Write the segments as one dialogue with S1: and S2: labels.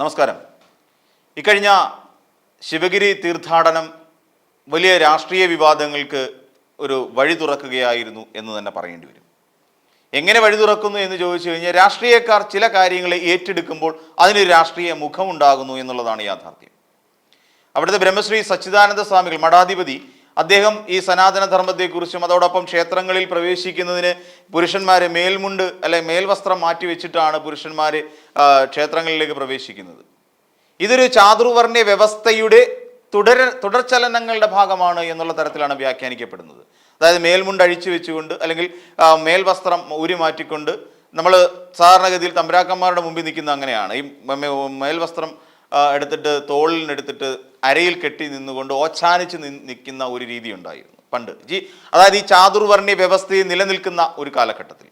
S1: നമസ്കാരം. ഇക്കഴിഞ്ഞ ശിവഗിരി തീർത്ഥാടനം വലിയ രാഷ്ട്രീയ വിവാദങ്ങൾക്ക് ഒരു വഴി തുറക്കുകയായിരുന്നു എന്ന് തന്നെ പറയേണ്ടി വരും. എങ്ങനെ വഴി തുറക്കുന്നു എന്ന് ചോദിച്ചു കഴിഞ്ഞാൽ രാഷ്ട്രീയക്കാർ ചില കാര്യങ്ങളെ ഏറ്റെടുക്കുമ്പോൾ അതിനൊരു രാഷ്ട്രീയ മുഖമുണ്ടാകുന്നു എന്നുള്ളതാണ് യാഥാർത്ഥ്യം. അവിടുത്തെ ബ്രഹ്മശ്രീ സച്ചിദാനന്ദ സ്വാമികൾ മഠാധിപതി അദ്ദേഹം ഈ സനാതനധർമ്മത്തെക്കുറിച്ചും അതോടൊപ്പം ക്ഷേത്രങ്ങളിൽ പ്രവേശിക്കുന്നതിന് പുരുഷന്മാരെ മേൽമുണ്ട് അല്ലെ മേൽവസ്ത്രം മാറ്റി വെച്ചിട്ടാണ് പുരുഷന്മാർ ക്ഷേത്രങ്ങളിലേക്ക് പ്രവേശിക്കുന്നത്. ഇതൊരു ചാതുർവർണ വ്യവസ്ഥയുടെ തുടർ തുടർചലനങ്ങളുടെ ഭാഗമാണ് എന്നുള്ള തരത്തിലാണ് വ്യാഖ്യാനിക്കപ്പെടുന്നത്. അതായത് മേൽമുണ്ട് അഴിച്ചു വെച്ചുകൊണ്ട് അല്ലെങ്കിൽ മേൽവസ്ത്രം ഊരി മാറ്റിക്കൊണ്ട് നമ്മൾ സാധാരണഗതിയിൽ തമ്പരാക്കന്മാരുടെ മുമ്പിൽ നിൽക്കുന്ന അങ്ങനെയാണ്. ഈ മേൽവസ്ത്രം എടുത്തിട്ട് തോളിനെടുത്തിട്ട് അരയിൽ കെട്ടി നിന്നുകൊണ്ട് ഓച്ചാനിച്ച് നിൽക്കുന്ന ഒരു രീതി ഉണ്ടായിരുന്നു പണ്ട്. ജി അതായത് ഈ ചാതുർവർണ വ്യവസ്ഥയിൽ നിലനിൽക്കുന്ന ഒരു കാലഘട്ടത്തിൽ.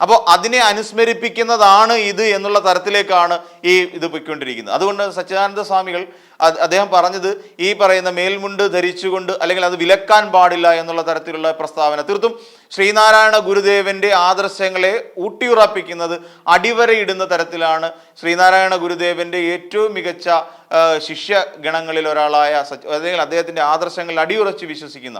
S1: അപ്പോൾ അതിനെ അനുസ്മരിപ്പിക്കുന്നതാണ് ഇത് എന്നുള്ള തരത്തിലേക്കാണ് ഈ ഇത് പോയിക്കൊണ്ടിരിക്കുന്നത്. അതുകൊണ്ട് സച്ചിദാനന്ദ സ്വാമികൾ അദ്ദേഹം പറഞ്ഞത് ഈ പറയുന്ന മേൽമുണ്ട് ധരിച്ചുകൊണ്ട് അല്ലെങ്കിൽ അത് വിലക്കാൻ പാടില്ല എന്നുള്ള തരത്തിലുള്ള പ്രസ്താവന. തീർത്തും ശ്രീനാരായണ ഗുരുദേവന്റെ ആദർശങ്ങളെ ഊട്ടിയുറപ്പിക്കുന്നത് അടിവരയിടുന്ന തരത്തിലാണ് ശ്രീനാരായണ ഗുരുദേവന്റെ ഏറ്റവും മികച്ച ശിഷ്യ ശിഷ്യഗണങ്ങളിൽ ഒരാളായ സച്ച് അല്ലെങ്കിൽ അദ്ദേഹത്തിന്റെ ആദർശങ്ങളിൽ അടിയുറച്ച് വിശ്വസിക്കുന്ന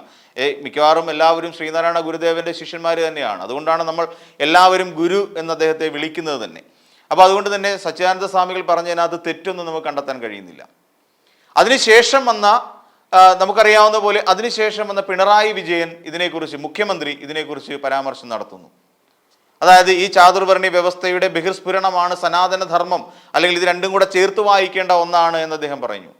S1: മിക്കവാറും എല്ലാവരും ശ്രീനാരായണ ഗുരുദേവന്റെ ശിഷ്യന്മാർ തന്നെയാണ്. അതുകൊണ്ടാണ് നമ്മൾ എല്ലാവരും ഗുരു എന്ന് അദ്ദേഹത്തെ വിളിക്കുന്നത് തന്നെ. അപ്പോൾ അതുകൊണ്ട് തന്നെ സച്ചിദാനന്ദ സ്വാമികൾ പറഞ്ഞതിനകത്ത് തെറ്റൊന്നും നമുക്ക് കണ്ടെത്താൻ കഴിയുന്നില്ല. അതിനുശേഷം വന്ന നമുക്കറിയാവുന്ന പോലെ അതിനുശേഷം വന്ന പിണറായി വിജയൻ ഇതിനെക്കുറിച്ച് മുഖ്യമന്ത്രി ഇതിനെക്കുറിച്ച് പരാമർശം നടത്തുന്നു. അതായത് ഈ ചാതുർവർണി വ്യവസ്ഥയുടെ ബഹിർസ്ഫുരണമാണ് സനാതനധർമ്മം അല്ലെങ്കിൽ ഇത് രണ്ടും കൂടെ ചേർത്ത് വായിക്കേണ്ട ഒന്നാണ് എന്ന് അദ്ദേഹം പറഞ്ഞു.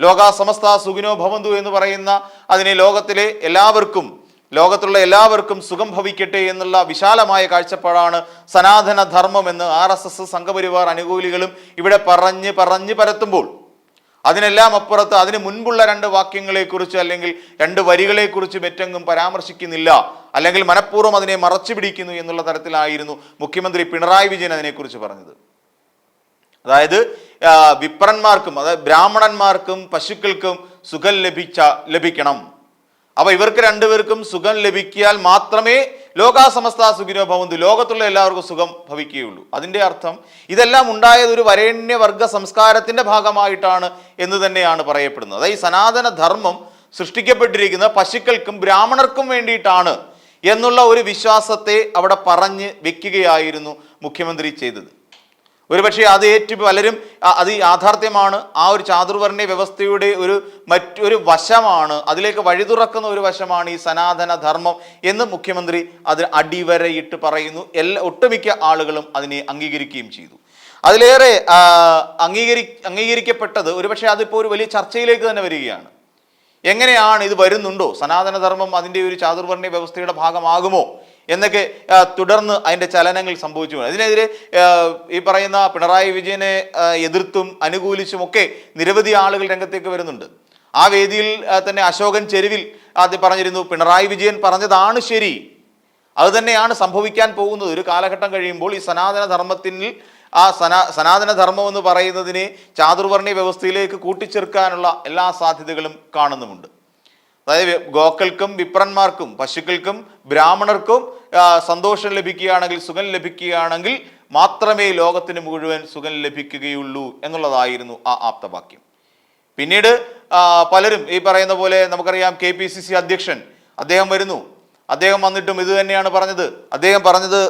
S1: ലോക സമസ്ത സുഖിനോ ഭവന്തു എന്ന് പറയുന്ന അതിനെ ലോകത്തിലെ എല്ലാവർക്കും ലോകത്തുള്ള എല്ലാവർക്കും സുഖം ഭവിക്കട്ടെ എന്നുള്ള വിശാലമായ കാഴ്ചപ്പാടാണ് സനാതന ധർമ്മം എന്ന് ആർ എസ് എസ് സംഘപരിവാർ അനുകൂലികളും ഇവിടെ പറഞ്ഞ് പറഞ്ഞ് പരത്തുമ്പോൾ അതിനെല്ലാം അപ്പുറത്ത് അതിന് മുൻപുള്ള രണ്ട് വാക്യങ്ങളെക്കുറിച്ച് അല്ലെങ്കിൽ രണ്ട് വരികളെക്കുറിച്ച് മറ്റെങ്ങും പരാമർശിക്കുന്നില്ല. അല്ലെങ്കിൽ മനഃപൂർവം അതിനെ മറച്ചു പിടിക്കുന്നു എന്നുള്ള തരത്തിലായിരുന്നു മുഖ്യമന്ത്രി പിണറായി വിജയൻ അതിനെക്കുറിച്ച് പറഞ്ഞത്. അതായത് വിപ്രന്മാർക്കും അതായത് ബ്രാഹ്മണന്മാർക്കും പശുക്കൾക്കും സുഖം ലഭിച്ച ലഭിക്കണം. അപ്പൊ ഇവർക്ക് രണ്ടുപേർക്കും സുഖം ലഭിക്കിയാൽ മാത്രമേ ലോകാസമസ്ത സുഖിനോ ഭവന്തു. ലോകത്തുള്ള എല്ലാവർക്കും സുഖം ഭവിക്കുകയുള്ളൂ. അതിന്റെ അർത്ഥം ഇതെല്ലാം ഉണ്ടായത് ഒരു വരേണ്യവർഗ സംസ്കാരത്തിന്റെ ഭാഗമായിട്ടാണ് എന്ന് തന്നെയാണ് പറയപ്പെടുന്നത്. അതായത് സനാതന ധർമ്മം സൃഷ്ടിക്കപ്പെട്ടിരിക്കുന്ന പശുക്കൾക്കും ബ്രാഹ്മണർക്കും വേണ്ടിയിട്ടാണ് എന്നുള്ള ഒരു വിശ്വാസത്തെ അവിടെ പറഞ്ഞ് വെക്കുകയായിരുന്നു മുഖ്യമന്ത്രി ചെയ്തത്. ഒരുപക്ഷെ അത് ഏറ്റു പലരും അത് യാഥാർത്ഥ്യമാണ്. ആ ഒരു ചാതുർവർണ വ്യവസ്ഥയുടെ ഒരു മറ്റൊരു വശമാണ്. അതിലേക്ക് വഴി തുറക്കുന്ന ഒരു വശമാണ് ഈ സനാതന ധർമ്മം എന്ന് മുഖ്യമന്ത്രി അത് അടിവരയിട്ട് പറയുന്നു. എല്ലാ ഒട്ടുമിക്ക ആളുകളും അതിനെ അംഗീകരിക്കുകയും ചെയ്തു. അതിലേറെ അംഗീകരി അംഗീകരിക്കപ്പെട്ടത് ഒരുപക്ഷെ അതിപ്പോൾ ഒരു വലിയ ചർച്ചയിലേക്ക് തന്നെ വരികയാണ്. എങ്ങനെയാണ് ഇത് വരുന്നുണ്ടോ? സനാതനധർമ്മം അതിന്റെ ഒരു ചാതുർവർണ വ്യവസ്ഥയുടെ ഭാഗമാകുമോ? എന്നൊക്കെ തുടർന്ന് അതിന്റെ ചലനങ്ങൾ സംഭവിച്ചു. അതിനെതിരെ ഈ പറയുന്ന പിണറായി വിജയനെ എതിർത്തും അനുകൂലിച്ചുമൊക്കെ നിരവധി ആളുകൾ രംഗത്തേക്ക് വരുന്നുണ്ട്. ആ വേദിയിൽ തന്നെ അശോകൻ ചെരുവിൽ ആദ്യം പറഞ്ഞിരുന്നു പിണറായി വിജയൻ പറഞ്ഞതാണ് ശരി. അത് തന്നെയാണ് സംഭവിക്കാൻ പോകുന്നത്. ഒരു കാലഘട്ടം കഴിയുമ്പോൾ ഈ സനാതന ധർമ്മത്തിൽ ആ സനാ സനാതന ധർമ്മം എന്ന് പറയുന്നതിനെ ചാതുർവർണ വ്യവസ്ഥയിലേക്ക് കൂട്ടിച്ചേർക്കാനുള്ള എല്ലാ സാധ്യതകളും കാണുന്നുമുണ്ട്. അതായത് ഗോക്കൾക്കും വിപ്രന്മാർക്കും പശുക്കൾക്കും ബ്രാഹ്മണർക്കും സന്തോഷം ലഭിക്കുകയാണെങ്കിൽ സുഖം ലഭിക്കുകയാണെങ്കിൽ മാത്രമേ ലോകത്തിന് മുഴുവൻ സുഖം ലഭിക്കുകയുള്ളൂ എന്നുള്ളതായിരുന്നു ആ ആപ്തവാക്യം. പിന്നീട് പലരും ഈ പറയുന്ന പോലെ നമുക്കറിയാം കെ പി സി സി അധ്യക്ഷൻ അദ്ദേഹം വരുന്നു. അദ്ദേഹം വന്നിട്ടും ഇത് തന്നെയാണ് പറഞ്ഞത്. അദ്ദേഹം പറഞ്ഞത്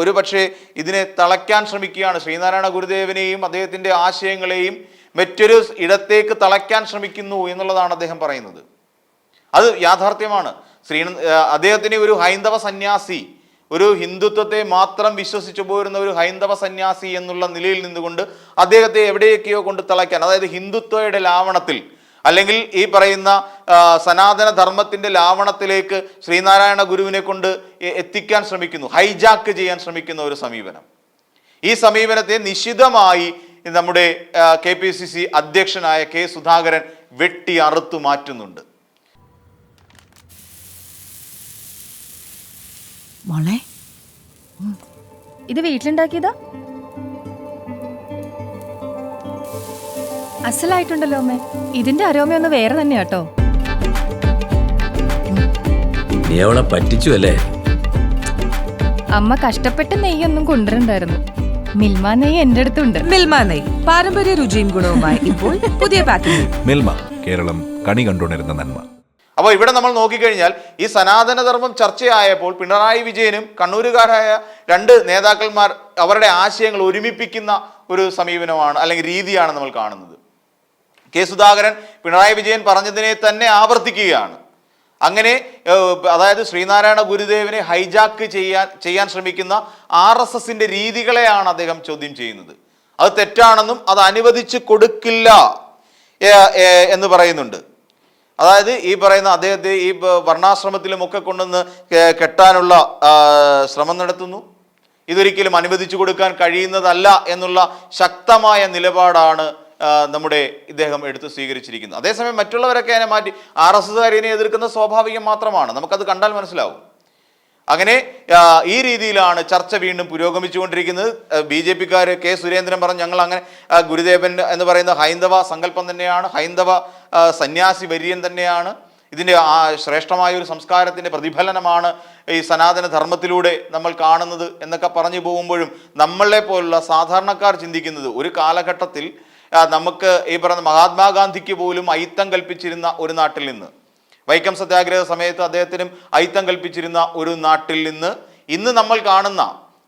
S1: ഒരു പക്ഷേ ഇതിനെ തളയ്ക്കാൻ ശ്രമിക്കുകയാണ്. ശ്രീനാരായണ ഗുരുദേവനെയും അദ്ദേഹത്തിന്റെ ആശയങ്ങളെയും മറ്റൊരു ഇടത്തേക്ക് തളയ്ക്കാൻ ശ്രമിക്കുന്നു എന്നുള്ളതാണ് അദ്ദേഹം പറയുന്നത്. അത് യാഥാർത്ഥ്യമാണ്. ശ്രീ അദ്ദേഹത്തിന് ഒരു ഹൈന്ദവ സന്യാസി ഒരു ഹിന്ദുത്വത്തെ മാത്രം വിശ്വസിച്ചു പോരുന്ന ഒരു ഹൈന്ദവ സന്യാസി എന്നുള്ള നിലയിൽ നിന്നുകൊണ്ട് അദ്ദേഹത്തെ എവിടെയൊക്കെയോ കൊണ്ട് തിളയ്ക്കാൻ അതായത് ഹിന്ദുത്വയുടെ ലാവണത്തിൽ അല്ലെങ്കിൽ ഈ പറയുന്ന സനാതന ധർമ്മത്തിന്റെ ലാവണത്തിലേക്ക് ശ്രീനാരായണ ഗുരുവിനെ കൊണ്ട് എത്തിക്കാൻ ശ്രമിക്കുന്നു ഹൈജാക്ക് ചെയ്യാൻ ശ്രമിക്കുന്ന ഒരു സമീപനം. ഈ സമീപനത്തെ നിശിതമായി നമ്മുടെ കെ പി സി സി അധ്യക്ഷനായ കെ സുധാകരൻ വെട്ടി അറുത്തു മാറ്റുന്നുണ്ട്.
S2: മോളെ.
S3: ഇത് വീട്ടിലുണ്ടാക്കിയതാ? അസലായിട്ടുണ്ടല്ലോ അമ്മേ. ഇതിന്റെ അരോമ ഒന്ന് വേറെ തന്നെയാട്ടോ
S4: നീ അവളെ പറ്റിച്ചു അല്ലേ?
S3: അമ്മ കഷ്ടപ്പെട്ട നെയ്യൊന്നും കൊണ്ടുവരണ്ടായിരുന്നു. മിൽമ നെയ്യ് എന്റെ അടുത്തുണ്ട്.
S2: മിൽമ നെയ് പാരമ്പര്യ രുചിയും ഗുണവുമായി ഇപ്പോൾ പുതിയ പാക്കേജ്
S4: മിൽമ കേരളം കണി കണ്ടുകൊണ്ടിരുന്ന നന്മ.
S1: അപ്പോൾ ഇവിടെ നമ്മൾ നോക്കിക്കഴിഞ്ഞാൽ ഈ സനാതനധർമ്മം ചർച്ചയായപ്പോൾ പിണറായി വിജയനും കണ്ണൂരുകാരായ രണ്ട് നേതാക്കന്മാർ അവരുടെ ആശയങ്ങൾ ഒരുമിപ്പിക്കുന്ന ഒരു സമീപനമാണ് അല്ലെങ്കിൽ രീതിയാണ് നമ്മൾ കാണുന്നത്. കെ സുധാകരൻ പിണറായി വിജയൻ പറഞ്ഞതിനെ തന്നെ ആവർത്തിക്കുകയാണ്. അങ്ങനെ അതായത് ശ്രീനാരായണ ഗുരുദേവനെ ഹൈജാക്ക് ചെയ്യാൻ ചെയ്യാൻ ശ്രമിക്കുന്ന ആർ എസ് എസിന്റെ രീതികളെയാണ് അദ്ദേഹം ചോദ്യം ചെയ്യുന്നത്. അത് തെറ്റാണെന്നും അത് അനുവദിച്ച് കൊടുക്കില്ല എന്ന് പറയുന്നുണ്ട്. അതായത് ഈ പറയുന്ന അദ്ദേഹത്തെ ഈ ബ- വർണാശ്രമത്തിലും ഒക്കെ കൊണ്ടുവന്ന് കെട്ടാനുള്ള ശ്രമം നടത്തുന്നു. ഇതൊരിക്കലും അനുവദിച്ചു കൊടുക്കാൻ കഴിയുന്നതല്ല എന്നുള്ള ശക്തമായ നിലപാടാണ് നമ്മുടെ ഇദ്ദേഹം എടുത്ത് സ്വീകരിച്ചിരിക്കുന്നത്. അതേസമയം മറ്റുള്ളവരൊക്കെ അതിനെ മാറ്റി ആർ എസ് എസ്കാരിനെ എതിർക്കുന്നത് സ്വാഭാവികം മാത്രമാണ്. നമുക്കത് കണ്ടാൽ മനസ്സിലാവും. അങ്ങനെ ഈ രീതിയിലാണ് ചർച്ച വീണ്ടും പുരോഗമിച്ചുകൊണ്ടിരിക്കുന്നത്. ബി ജെ പിക്കാർ കെ സുരേന്ദ്രൻ പറഞ്ഞു ഞങ്ങൾ അങ്ങനെ ഗുരുദേവൻ എന്ന് പറയുന്ന ഹൈന്ദവ സങ്കല്പം തന്നെയാണ്. ഹൈന്ദവ സന്യാസി വര്യൻ തന്നെയാണ്. ഇതിന്റെ ആ ശ്രേഷ്ഠമായ ഒരു സംസ്കാരത്തിന്റെ പ്രതിഫലനമാണ് ഈ സനാതന ധർമ്മത്തിലൂടെ നമ്മൾ കാണുന്നത് എന്നൊക്കെ പറഞ്ഞു പോകുമ്പോഴും നമ്മളെ പോലുള്ള സാധാരണക്കാർ ചിന്തിക്കുന്നത് ഒരു കാലഘട്ടത്തിൽ നമുക്ക് ഈ പറയുന്ന മഹാത്മാഗാന്ധിക്ക് പോലും അയിത്തം കൽപ്പിച്ചിരുന്ന ഒരു നാട്ടിൽ നിന്ന് വൈക്കം സത്യാഗ്രഹ സമയത്ത് അദ്ദേഹത്തിനും അയിത്തം കൽപ്പിച്ചിരുന്ന ഒരു നാട്ടിൽ നിന്ന് ഇന്ന് നമ്മൾ കാണുന്ന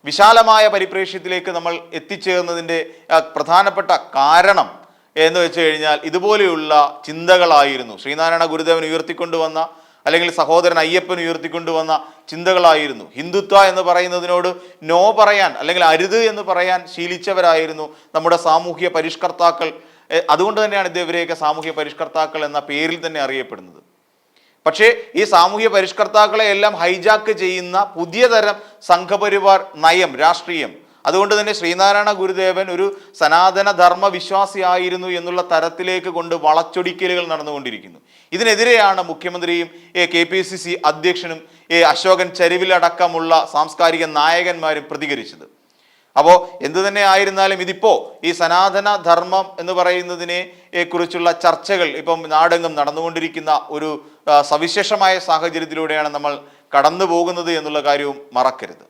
S1: വിശാലമായ പരിപ്രേക്ഷ്യത്തിലേക്ക് നമ്മൾ എത്തിച്ചേർന്നതിന്റെ പ്രധാനപ്പെട്ട കാരണം എന്ന് വെച്ച് കഴിഞ്ഞാൽ ഇതുപോലെയുള്ള ചിന്തകളായിരുന്നു. ശ്രീനാരായണ ഗുരുദേവൻ ഉയർത്തിക്കൊണ്ടുവന്ന അല്ലെങ്കിൽ സഹോദരൻ അയ്യപ്പൻ ഉയർത്തിക്കൊണ്ടുവന്ന ചിന്തകളായിരുന്നു. ഹിന്ദുത്വ എന്ന് പറയുന്നതിനോട് നോ പറയാൻ അല്ലെങ്കിൽ അരുത് എന്ന് പറയാൻ ശീലിച്ചവരായിരുന്നു നമ്മുടെ സാമൂഹ്യ പരിഷ്കർത്താക്കൾ. അതുകൊണ്ട് തന്നെയാണ് ഇവരെയൊക്കെ സാമൂഹ്യ പരിഷ്കർത്താക്കൾ എന്ന പേരിൽ തന്നെ അറിയപ്പെടുന്നത്. പക്ഷേ ഈ സാമൂഹ്യ പരിഷ്കർത്താക്കളെ എല്ലാം ഹൈജാക്ക് ചെയ്യുന്ന പുതിയ തരം സംഘപരിവാർ നയം രാഷ്ട്രീയം. അതുകൊണ്ട് തന്നെ ശ്രീനാരായണ ഗുരുദേവൻ ഒരു സനാതന ധർമ്മ വിശ്വാസിയായിരുന്നു എന്നുള്ള തരത്തിലേക്ക് കൊണ്ട് വളച്ചൊടിക്കലുകൾ നടന്നുകൊണ്ടിരിക്കുന്നു. ഇതിനെതിരെയാണ് മുഖ്യമന്ത്രിയും കെ പി സി സി അധ്യക്ഷനും എ അശോകൻ ചരിവിലടക്കമുള്ള സാംസ്കാരിക നായകന്മാരും പ്രതികരിച്ചത്. അപ്പോൾ എന്തു തന്നെ ആയിരുന്നാലും ഇതിപ്പോ ഈ സനാതന ധർമ്മം എന്ന് പറയുന്നതിനെ കുറിച്ചുള്ള ചർച്ചകൾ ഇപ്പം നാടെങ്ങും നടന്നുകൊണ്ടിരിക്കുന്ന ഒരു സവിശേഷമായ സാഹചര്യത്തിലൂടെയാണ് നമ്മൾ കടന്നു പോകുന്നത് എന്നുള്ള കാര്യവും മറക്കരുത്.